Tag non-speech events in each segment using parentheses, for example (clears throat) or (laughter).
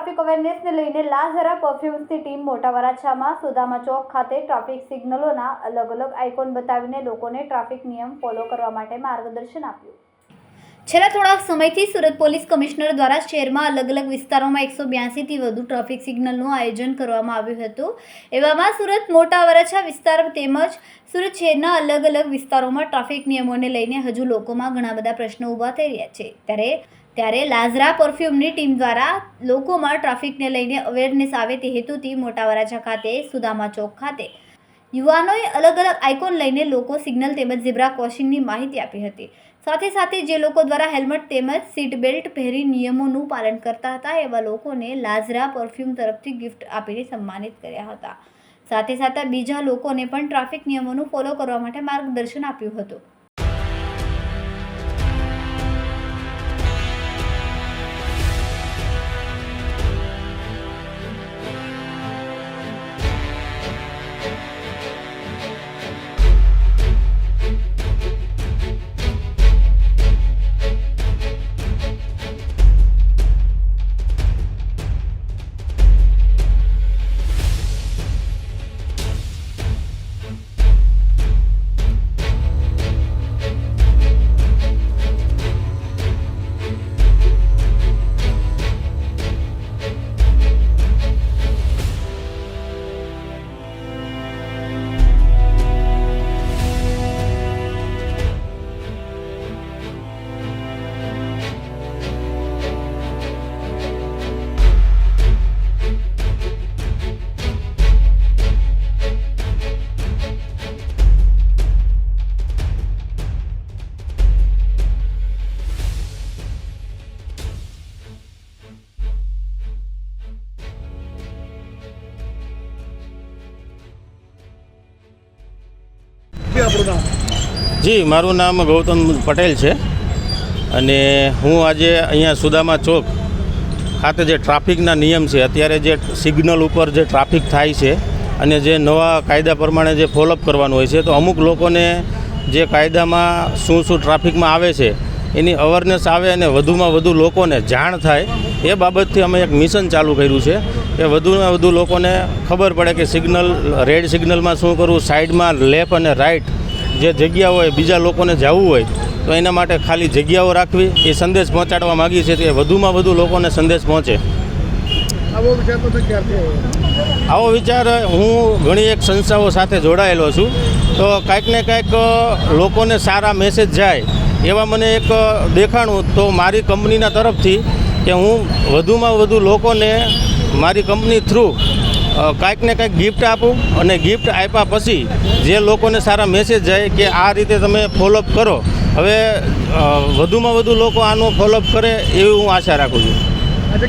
Traffic અવેરનેસને લઈને લાઝરા પરફ્યુમ્સની team મોટા વરાછામાં સુદામા ચોક ખાતે ટ્રાફિક સિગ્નલોના અલગ અલગ આઇકોન બતાવીને લોકોને ટ્રાફિક નિયમ ફોલો કરવા માટે માર્ગદર્શન આપ્યું. છેલ્લા થોડા સમયથી સુરત પોલીસ કમિશનર દ્વારા શહેરમાં અલગ અલગ વિસ્તારોમાં એકસો બ્યાસીથી વધુ ટ્રાફિક સિગ્નલનું આયોજન કરવામાં આવ્યું હતું. એવામાં સુરત મોટા વરાછા વિસ્તાર તેમજ સુરત શહેરના અલગ અલગ વિસ્તારોમાં ટ્રાફિક નિયમોને લઈને હજુ લોકોમાં ઘણા બધા પ્રશ્નો ઊભા થઈ રહ્યા છે. ત્યારે ત્યારે લાઝરા પરફ્યુમની ટીમ દ્વારા લોકોમાં ટ્રાફિકને લઈને અવેરનેસ આવે તે હેતુથી મોટા વરાછા ખાતે, સુદામા ચોક ખાતે યુવાનોએ અલગ અલગ આઇકોન લઈને લોકો સિગ્નલ તેમજ ઝીબ્રા ક્રોસિંગની માહિતી આપી હતી. સાથે સાથે જે લોકો દ્વારા હેલ્મેટ તેમજ સીટ બેલ્ટ પહેરી નિયમોનું પાલન કરતા હતા, એવા લોકોને લાઝરા પરફ્યુમ તરફથી ગિફ્ટ આપીને સન્માનિત કર્યા હતા. સાથે સાથે બીજા લોકોને પણ ટ્રાફિક નિયમોનું ફોલો કરવા માટે માર્ગદર્શન આપ્યું હતું. જી, મારું નામ ગૌતમ પટેલ છે અને હું આજે અહીંયા સુદામા ચોક ખાતે જે ટ્રાફિકના નિયમ છે, અત્યારે જે સિગ્નલ ઉપર જે ટ્રાફિક થાય છે અને જે નવા કાયદા પ્રમાણે જે ફોલોઅપ કરવાનું હોય છે, તો અમુક લોકોને જે કાયદામાં શું શું ટ્રાફિકમાં આવે છે એની અવેરનેસ આવે અને વધુમાં વધુ લોકોને જાણ થાય એ બાબતથી અમે એક મિશન ચાલુ કર્યું છે. કે વધુમાં વધુ લોકોને ખબર પડે કે સિગ્નલ રેડ સિગ્નલમાં શું કરવું સાઈડમાં લેફ્ટ અને રાઈટ જે જગ્યા હોય બીજા લોકોને જવું હોય તો એના માટે ખાલી જગ્યાઓ રાખવી એ સંદેશ પહોંચાડવા માગીએ છીએ કે વધુમાં વધુ લોકોને સંદેશ પહોંચે. આવો વિચાર હું ઘણી એક સંસ્થાઓ સાથે જોડાયેલો છું. તો કાંઈક ને કાંઈક લોકોને સારા મેસેજ જાય એવા મને એક દેખાણું તો મારી કંપનીના તરફથી કે હું વધુમાં વધુ લોકોને મારી કંપની થ્રુ કાંઈક ને કાંઈક ગિફ્ટ આપું અને ગિફ્ટ આપ્યા પછી જે લોકોને સારા મેસેજ જાય કે આ રીતે તમે ફોલોઅપ કરો, હવે વધુમાં વધુ લોકો આનો ફોલોઅપ કરે એવી હું આશા રાખું છું.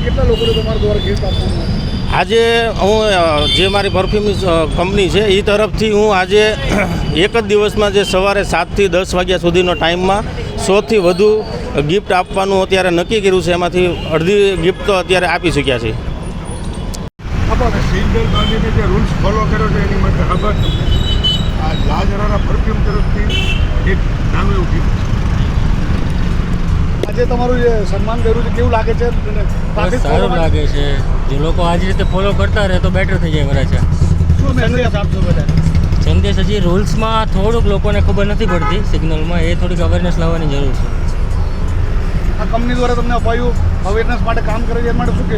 કેટલા લોકોને તમારા દ્વારા ગિફ્ટ આપવાનું આજે હું જે મારી પરફ્યુમની કંપની છે એ તરફથી હું આજે (clears throat) એક જ દિવસમાં જે સવારે સાતથી દસ વાગ્યા સુધીનો ટાઈમમાં સોથી વધુ ગિફ્ટ આપવાનું અત્યારે નક્કી કર્યું છે, એમાંથી અડધી ગિફ્ટ તો અત્યારે આપી શક્યા છે. આ લાજરાના પરફ્યુમ તરફથી એક નાનું એવું ગિફ્ટ આજે તમારું જે સન્માન કર્યું છે કેવું લાગે છે? સારું લાગે છે. જે લોકો આ રીતે ફોલો કરતા રહે તો બેટર થઈ જાય વરાછા શું મેસેજ આપશો બધા? સંદેશ હજી રૂલ્સમાં થોડુંક લોકોને ખબર નથી પડતી સિગ્નલમાં એ થોડીક અવેરનેસ લાવવાની જરૂર છે. આ કંપની દ્વારા તમને અપાયું અવેરનેસ માટે કામ કરે છે એ માટે શું કે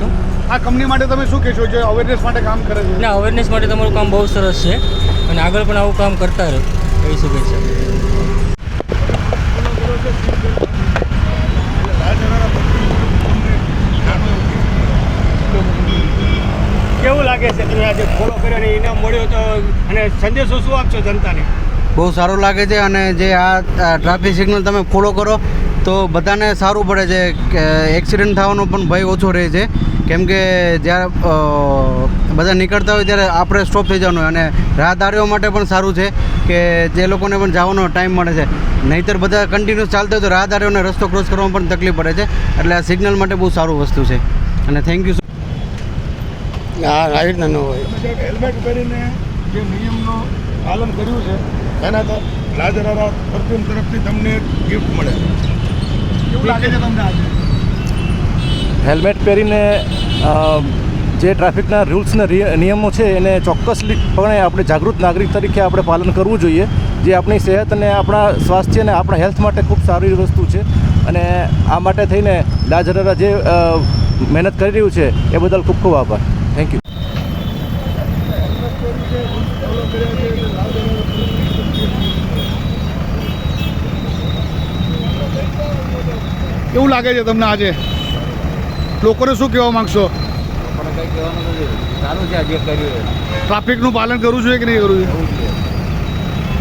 શું? આ કંપની માટે તમે શું કહેશો જે અવેરનેસ માટે કામ કરે છે? ના અવેરનેસ માટે તમારું કામ બહુ સરસ છે. અને આગળ પણ આવું કામ કરતા રહો એવી શુભેચ્છા લાજરાના પરફ્યુમ તમને નાનું એવું gift. કેવું લાગે છે તમે આજે ફોલો કર્યો અને મળ્યો તો અને સંદેશો શું આપશો જનતાને? બહુ સારું લાગે છે અને જે આ ટ્રાફિક સિગ્નલ તમે ફોલો કરો, તો બધાને સારું પડે છે એક્સિડન્ટ થવાનો પણ ભય ઓછો રહે છે. કેમ કે જ્યારે બધા નીકળતા હોય ત્યારે આપણે સ્ટોપ થઈ જવાનું અને રાહદારીઓ માટે પણ સારું છે કે જે લોકોને પણ જવાનો ટાઈમ મળે છે. નહીંતર બધા કન્ટિન્યુઅસ ચાલતા હોય તો રાહદારીઓને રસ્તો ક્રોસ કરવામાં પણ તકલીફ પડે છે. એટલે આ સિગ્નલ માટે બહુ સારું વસ્તુ છે. અને થેન્ક યુ હા આવી રીતના ન હોય. હેલ્મેટ પહેરીને જે નિયમનું પાલન કર્યું છે એના તો લાજરાના પરફ્યુમ તરફથી તમને ગિફ્ટ મળે. કેવું લાગે છે તમને આજે? હેલ્મેટ પહેરીને જે ટ્રાફિકના રૂલ્સના નિયમો છે એને ચોક્કસપણે આપણે જાગૃત નાગરિક તરીકે આપણે પાલન કરવું જોઈએ જે આપણી સેહત અને આપણા સ્વાસ્થ્ય અને આપણા હેલ્થ માટે ખૂબ સારી વસ્તુ છે. અને આ માટે થઈને લાજરારા જે મહેનત કરી રહ્યું છે એ બદલ ખૂબ ખૂબ આભાર. થેન્ક યુ કેવું લાગે છે તમને આજે? લોકોને શું કહેવા માંગશો? પણ કંઈ કહેવાનું નથી. સારું છે આ કર્યું ટ્રાફિકનું પાલન કરવું જોઈએ કે નહીં કરવું જોઈએ.